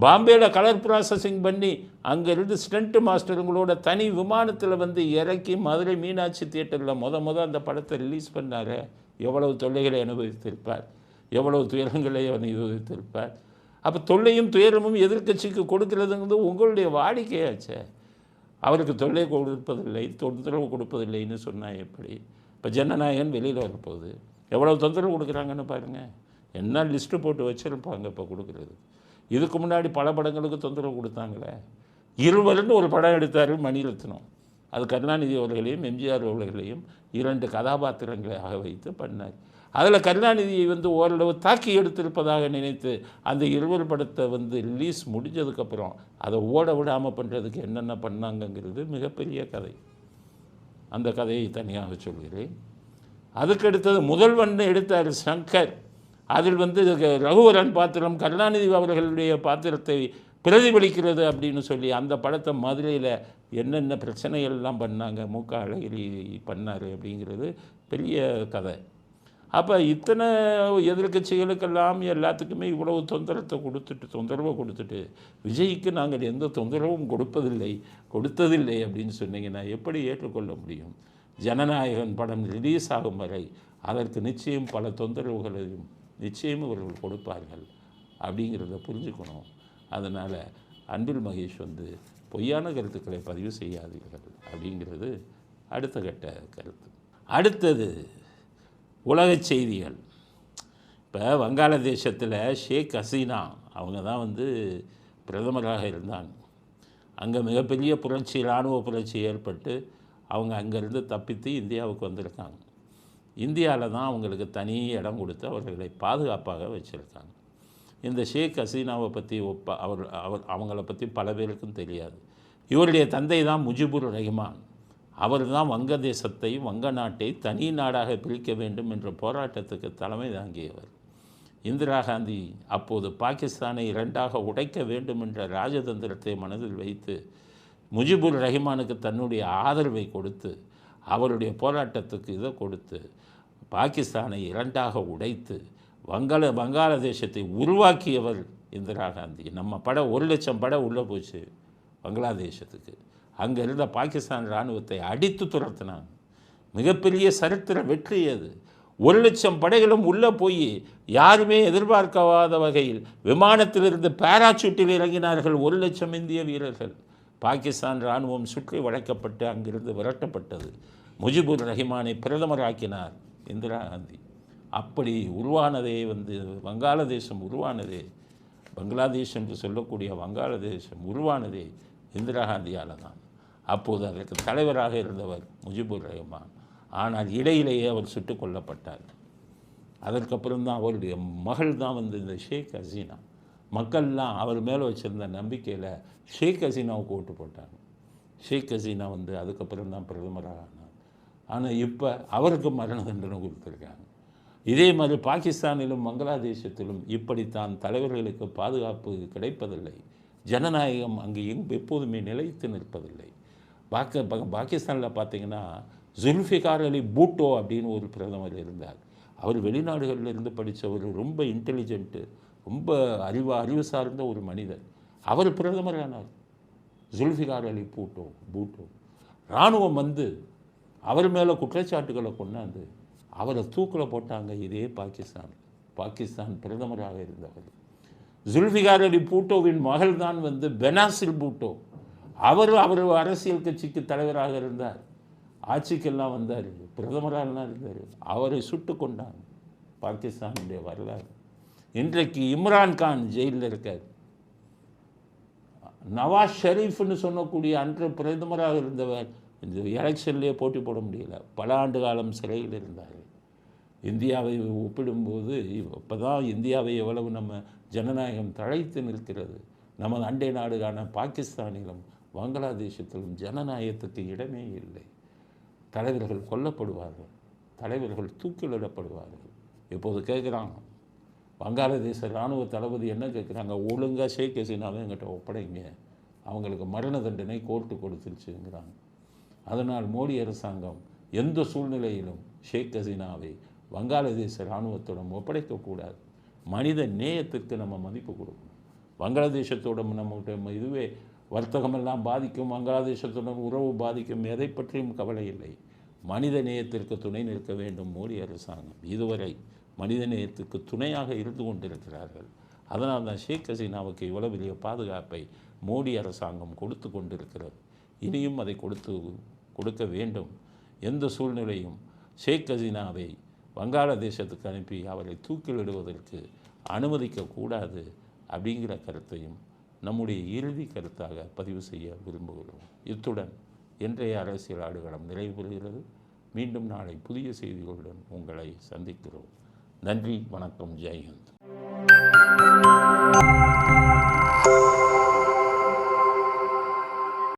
பாம்பேயில் கலர் ப்ராசஸிங் பண்ணி அங்கேருந்து ஸ்டண்ட் மாஸ்டருங்களோட தனி விமானத்தில் வந்து இறக்கி மதுரை மீனாட்சி தியேட்டரில் முத முத அந்த படத்தை ரிலீஸ் பண்ணார். எவ்வளவு தொல்லைகளை அனுபவித்திருப்பார். எவ்வளவு துயரங்களை அனுபவித்திருப்பார். அப்போ தொல்லையும் துயரமும் எதிர்க்கட்சிக்கு கொடுக்கிறதுங்கிறது உங்களுடைய வாடிக்கையாச்சே. அவருக்கு தொல்லை கொடுப்பதில்லை தொந்தரவு கொடுப்பதில்லைன்னு சொன்னால் எப்படி? இப்போ ஜனநாயகன் வெளியில் வரப்போகுது. எவ்வளோ தொந்தரவு கொடுக்குறாங்கன்னு பாருங்கள் என்ன லிஸ்ட்டு போட்டு வச்சுருப்பாங்க இப்போ கொடுக்குறது இதுக்கு முன்னாடி பல படங்களுக்கு தொந்தரவு கொடுத்தாங்களே. இருவருன்னு ஒரு படம் எடுத்தார் மணிரத்னம். அது கருணாநிதி அவர்களையும் எம்ஜிஆர் அவர்களையும் இரண்டு கதாபாத்திரங்களாக வைத்து பண்ணார். அதில் கருணாநிதியை வந்து ஓரளவு தாக்கி எடுத்திருப்பதாக நினைத்து அந்த இருவர் படத்தை வந்து ரிலீஸ் முடிஞ்சதுக்கப்புறம் அதை ஓட விடாமல் பண்ணுறதுக்கு என்னென்ன பண்ணாங்கங்கிறது மிகப்பெரிய கதை. அந்த கதையை தனியாக சொல்கிறேன். அதுக்கடுத்தது முதல்வன் எடுத்தார் சங்கர். அதில் வந்து ரகுவரன் பாத்திரம் கருணாநிதி அவர்களுடைய பாத்திரத்தை பிரதிபலிக்கிறது அப்படின்னு சொல்லி அந்த படத்தை மதுரையில் என்னென்ன பிரச்சனைகள்லாம் பண்ணாங்க மு க அழகிரி பண்ணார் அப்படிங்கிறது பெரிய கதை. அப்போ இத்தனை எதிர்க்கட்சிகளுக்கெல்லாம் எல்லாத்துக்குமே இவ்வளவு தொந்தரத்தை கொடுத்துட்டு தொந்தரவை கொடுத்துட்டு விஜய்க்கு நாங்கள் எந்த தொந்தரவும் கொடுப்பதில்லை கொடுத்ததில்லை அப்படின்னு சொன்னீங்கன்னா எப்படி ஏற்றுக்கொள்ள முடியும்? ஜனநாயகன் படம் ரிலீஸ் ஆகும் வரை அதற்கு நிச்சயம் பல தொந்தரவுகளையும் நிச்சயம் இவர்கள் கொடுப்பார்கள் அப்படிங்கிறத புரிஞ்சுக்கணும். அதனால் அன்பில் மகேஷ் வந்து பொய்யான கருத்துக்களை பதிவு செய்யாதீர்கள் அப்படிங்கிறது அடுத்த கட்ட கருத்து. அடுத்தது உலகச் செய்திகள். இப்போ வங்காளதேசத்தில் ஷேக் ஹசீனா அவங்க தான் வந்து பிரதமராக இருந்தாங்க. அங்கே மிகப்பெரிய புரட்சி இராணுவ புரட்சி ஏற்பட்டு அவங்க அங்கேருந்து தப்பித்து இந்தியாவுக்கு வந்திருக்காங்க. இந்தியாவில் தான் அவங்களுக்கு தனி இடம் கொடுத்து அவர்களை பாதுகாப்பாக வச்சுருக்காங்க. இந்த ஷேக் ஹசீனாவை பற்றி ஒப்ப அவர் அவர் அவங்கள பற்றி பல பேருக்கும் தெரியாது. இவருடைய தந்தை தான் முஜிபுர் ரஹ்மான். அவர் தான் வங்கதேசத்தை வங்க நாட்டை தனி நாடாக பிரிக்க வேண்டும் என்ற போராட்டத்துக்கு தலைமை தாங்கியவர். இந்திரா காந்தி அப்போது பாகிஸ்தானை இரண்டாக உடைக்க வேண்டும் என்ற ராஜதந்திரத்தை மனதில் வைத்து முஜிபுர் ரஹ்மானுக்கு தன்னுடைய ஆதரவை கொடுத்து அவருடைய போராட்டத்துக்கு இதை கொடுத்து பாகிஸ்தானை இரண்டாக உடைத்து வங்காள வங்காளதேசத்தை உருவாக்கியவர் இந்திரா காந்தி. நம்ம பட ஒரு லட்சம் பட உள்ளே போச்சு பங்களாதேசத்துக்கு அங்கே இருந்த பாகிஸ்தான் இராணுவத்தை அடித்து துரத்தினாங்க மிகப்பெரிய சரித்திர வெற்றி அது. ஒரு லட்சம் படைகளும் உள்ளே போய் யாருமே எதிர்பார்க்காத வகையில் விமானத்திலிருந்து பேராச்சூட்டில் இறங்கினார்கள் ஒரு லட்சம் இந்திய வீரர்கள். பாகிஸ்தான் இராணுவம் சுற்றி வளைக்கப்பட்டு அங்கிருந்து விரட்டப்பட்டது. முஜிபுர் ரஹிமானை பிரதமராக்கினார் இந்திரா காந்தி. அப்படி உருவானதே வந்து வங்காளதேசம் உருவானதே. பங்களாதேஷ் என்று சொல்லக்கூடிய வங்காளதேசம் உருவானதே. இந்திரா காந்தியால் தான் அப்போது அதற்கு தலைவராக இருந்தவர் முஜிபுர் ரஹ்மான். ஆனால் இடையிலேயே அவர் சுட்டுக் கொல்லப்பட்டார். அதற்கப்புறம் தான் அவருடைய மகள் தான் வந்து இந்த ஷேக் ஹசீனா. மக்கள்லாம் அவர் மேலே வச்சுருந்த நம்பிக்கையில் ஷேக் ஹசீனாவுக்கு ஓட்டு போட்டாங்க. ஷேக் ஹசீனா வந்து அதுக்கப்புறம் தான் பிரதமராக ஆனார். ஆனால் இப்போ அவருக்கு மரண தண்டனை கொடுத்துருக்காங்க. இதே மாதிரி பாகிஸ்தானிலும் பங்களாதேசத்திலும் இப்படித்தான் தலைவர்களுக்கு பாதுகாப்பு கிடைப்பதில்லை. ஜனநாயகம் அங்கே எப்போதுமே நிலைத்து நிற்பதில்லை. பாக்க பாகிஸ்தானில் பார்த்தீங்கன்னா ஜுல்ஃபிகார் அலி பூட்டோ அப்படின்னு ஒரு பிரதமர் இருந்தார். அவர் வெளிநாடுகளில் இருந்து படித்தவர் ரொம்ப இன்டெலிஜென்ட்டு ரொம்ப அறிவு அறிவு சார்ந்த ஒரு மனிதர். அவர் பிரதமரானார் ஜுல்ஃபிகார் அலி பூட்டோ பூட்டோ. இராணுவம் வந்து அவர் மேலே குற்றச்சாட்டுகளை கொண்டாந்து அவரை தூக்கில் போட்டாங்க இதே பாகிஸ்தான். பாகிஸ்தான் பிரதமராக இருந்தவர். ஜுல்ஃபிகார் அலி பூட்டோவின் மகள் தான் வந்து பெனாசில் பூட்டோ. அவர் அவர் அரசியல் கட்சிக்கு தலைவராக இருந்தார். ஆட்சிக்கெல்லாம் வந்தார். பிரதமராகலாம் இருந்தார். அவரை சுட்டு கொண்டாங்க பாகிஸ்தானுடைய வரலாறு. இன்றைக்கு இம்ரான் கான் ஜெயிலில் இருக்கார். நவாஸ் ஷெரீஃப்னு சொல்லக்கூடிய அன்று பிரதமராக இருந்தவர் இந்த எலெக்ஷன்லேயே போட்டி போட முடியல. பல ஆண்டு காலம் சிறையில் இருந்தார். இந்தியாவை ஒப்பிடும்போது இப்போ தான் இந்தியாவை எவ்வளவு நம்ம ஜனநாயகம் தழைத்து நிற்கிறது. நமது அண்டை நாடுகான பாகிஸ்தானிலும் பங்களாதேசத்திலும் ஜனநாயகத்துக்கு இடமே இல்லை. தலைவர்கள் கொல்லப்படுவார்கள். தலைவர்கள் தூக்கிலிடப்படுவார்கள். இப்போது கேட்குறாங்க வங்காளதேச இராணுவ தளபதி என்ன கேட்குறாங்க? ஒழுங்காக ஷேக் ஹசீனாவை எங்கிட்ட ஒப்படைங்க. அவங்களுக்கு மரண தண்டனை கோர்ட்டு கொடுத்துருச்சுங்கிறாங்க. அதனால் மோடி அரசாங்கம் எந்த சூழ்நிலையிலும் ஷேக் ஹசீனாவை வங்காளதேச இராணுவத்திடம் ஒப்படைக்கக்கூடாது. மனித நேயத்திற்கு நம்ம மதிப்பு கொடுக்கணும். வங்காளதேசத்தோட நம்ம இதுவே வர்த்தகமெல்லாம் பாதிக்கும் வங்காளதேசத்துடன் உறவு பாதிக்கும் எதை பற்றியும் கவலை இல்லை. மனித நேயத்திற்கு துணை நிற்க வேண்டும் மோடி அரசாங்கம். இதுவரை மனித நேயத்துக்கு துணையாக இருந்து கொண்டிருக்கிறார்கள். அதனால் தான் ஷேக் ஹசீனாவுக்கு இவ்வளவு பெரிய பாதுகாப்பை மோடி அரசாங்கம் கொடுத்து கொண்டிருக்கிறது. இனியும் அதை கொடுத்து கொடுக்க வேண்டும். எந்த சூழ்நிலையும் ஷேக் ஹசீனாவை வங்காளதேசத்துக்கு அனுப்பி அவரை தூக்கிலிடுவதற்கு அனுமதிக்கக்கூடாது அப்படிங்கிற கருத்தையும் நம்முடைய இறுதி கருத்தாக பதிவு செய்ய விரும்புகிறோம். இத்துடன் இன்றைய அரசியல் ஆடுகளம் நிறைவு பெறுகிறது மீண்டும் நாளை புதிய செய்திகளுடன் உங்களை சந்திக்கிறோம். நன்றி வணக்கம் ஜெய்ஹிந்த்.